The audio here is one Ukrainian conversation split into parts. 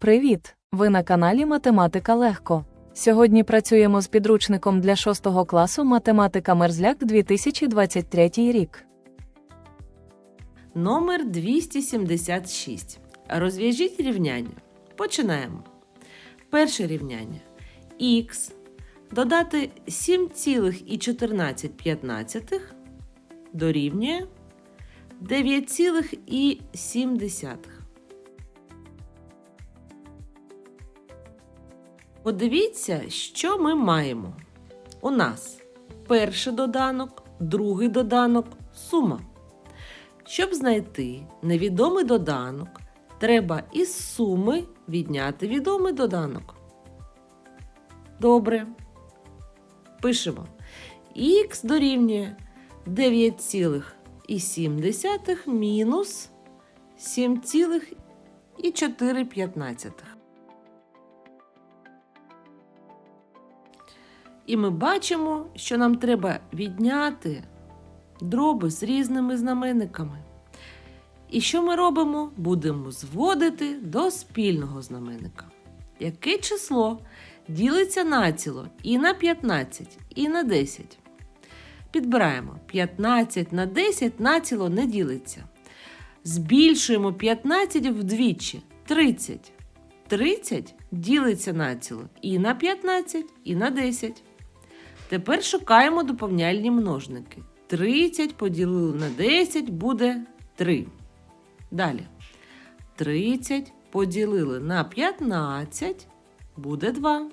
Привіт! Ви на каналі Математика Легко. Сьогодні працюємо з підручником для 6 класу Математика Мерзляк 2023 рік. Номер 276. Розв'яжіть рівняння. Починаємо. Перше рівняння. Х додати 7,14 дорівнює 9,7. Подивіться, що ми маємо. У нас перший доданок, другий доданок, сума. Щоб знайти невідомий доданок, треба із суми відняти відомий доданок. Добре. Пишемо. Х дорівнює 9,7 мінус 7,4. І ми бачимо, що нам треба відняти дроби з різними знаменниками. І що ми робимо? Будемо зводити до спільного знаменника. Яке число ділиться націло і на 15, і на 10? Підбираємо 15 на 10 націло не ділиться. Збільшуємо 15 вдвічі 30. 30 ділиться націло і на 15, і на 10. Тепер шукаємо доповняльні множники. 30 поділили на 10 буде 3. Далі. 30 поділили на 15 буде 2.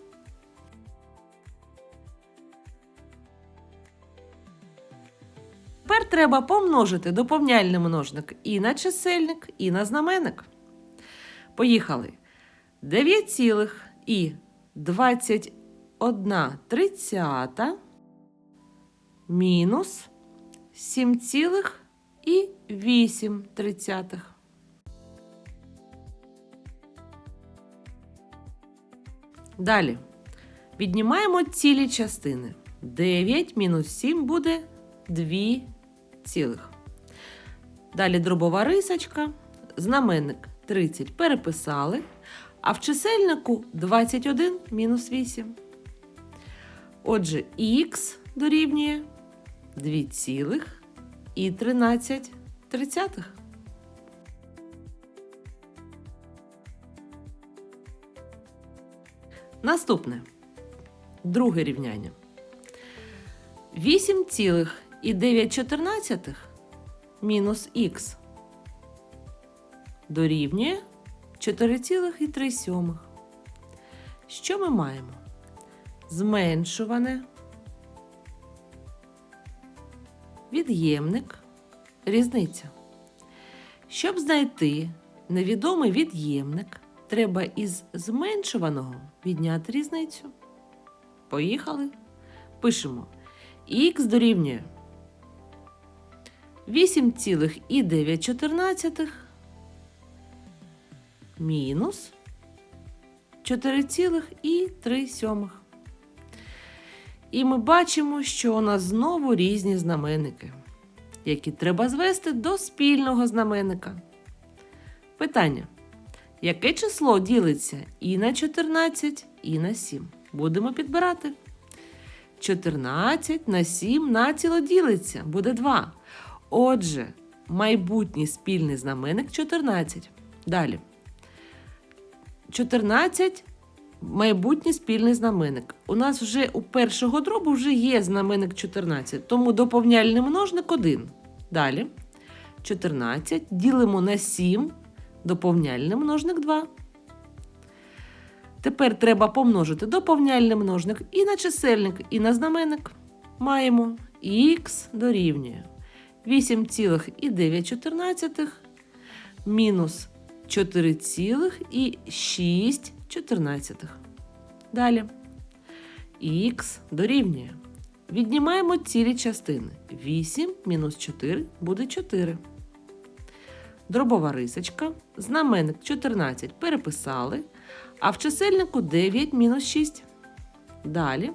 Тепер треба помножити доповняльний множник і на чисельник, і на знаменник. Поїхали. 9 цілих і 21 тридцята мінус 7,8 тридцятих. Далі. Віднімаємо цілі частини. 9 мінус 7 буде 2 цілих. Далі дробова рисочка. Знаменник 30 переписали. А в чисельнику 21 мінус 8. Отже, х дорівнює 2 цілих і 13 тридцятих. Наступне. Друге рівняння. 8 і 9 чотирнадцятих мінус х дорівнює 4,3. Що ми маємо? Зменшуване, від'ємник, різниця. Щоб знайти невідомий від'ємник, треба із зменшуваного відняти різницю. Поїхали. Пишемо. Х дорівнює 8,9 мінус 4,3. І ми бачимо, що у нас знову різні знаменники, які треба звести до спільного знаменника. Питання. Яке число ділиться і на 14, і на 7? Будемо підбирати. 14 на 7 націло ділиться, буде 2. Отже, майбутній спільний знаменник 14. Далі. 14 майбутній спільний знаменник. У нас вже у першого дробу вже є знаменник 14, тому доповняльний множник 1. Далі. 14 ділимо на 7, доповняльний множник 2. Тепер треба помножити доповняльний множник і на чисельник, і на знаменник. Маємо х дорівнює 8,9 мінус 4,6. Далі. Х дорівнює. Віднімаємо цілі частини. 8 мінус 4 буде 4. Дробова рисочка. Знаменник 14 переписали. А в чисельнику 9 мінус 6. Далі.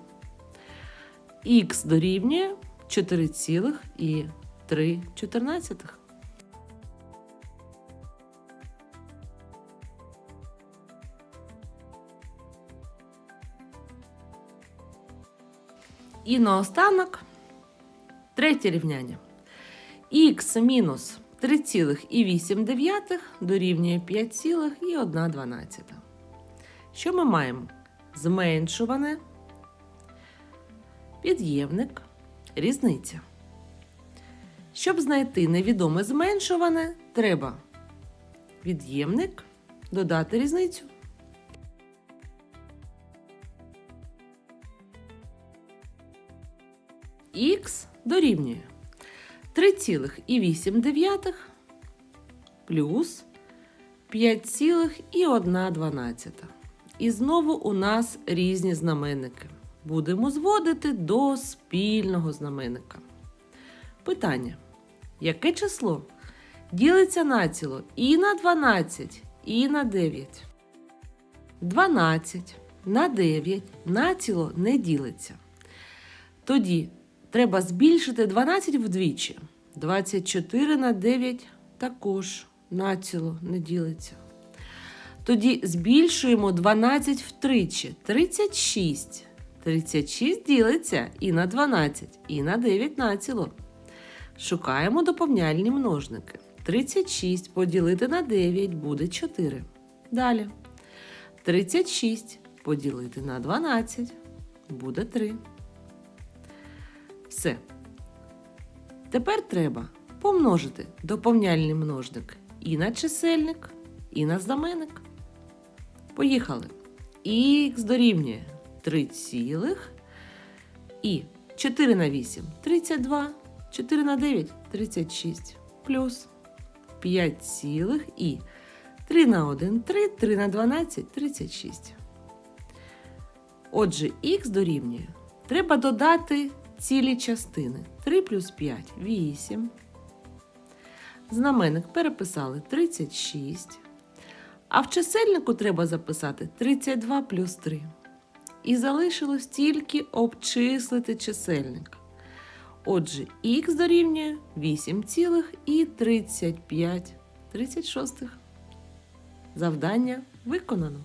Х дорівнює 4,3. І наостанок третє рівняння. х мінус 3,8 дорівнює 5,1. Що ми маємо? Зменшуване, під'ємник, різниця. Щоб знайти невідоме зменшуване, треба від'ємник додати різницю. Х дорівнює 3,8 плюс 5,1. І знову у нас різні знаменники. Будемо зводити до спільного знаменника. Питання. Яке число ділиться націло і на 12, і на 9? 12 на 9 націло не ділиться. Тоді треба збільшити 12 вдвічі. 24 на 9 також націло не ділиться. Тоді збільшуємо 12 втричі. 36. 36 ділиться і на 12, і на 9 націло. Шукаємо доповняльні множники. 36 поділити на 9 буде 4. Далі. 36 поділити на 12 буде 3. Все. Тепер треба помножити доповняльний множник і на чисельник, і на знаменник. Поїхали. Х дорівнює 3 цілих і 4 на 8 32, 4 на 9 36, плюс 5 цілих і 3 на 1 3, 3 на 12 36. Отже, х дорівнює. Треба додати цілі частини. 3 плюс 5 8. Знаменник переписали 36. А в чисельнику треба записати 32 плюс 3. І залишилось тільки обчислити чисельник. Отже, х дорівнює 8,35 36. Завдання виконано.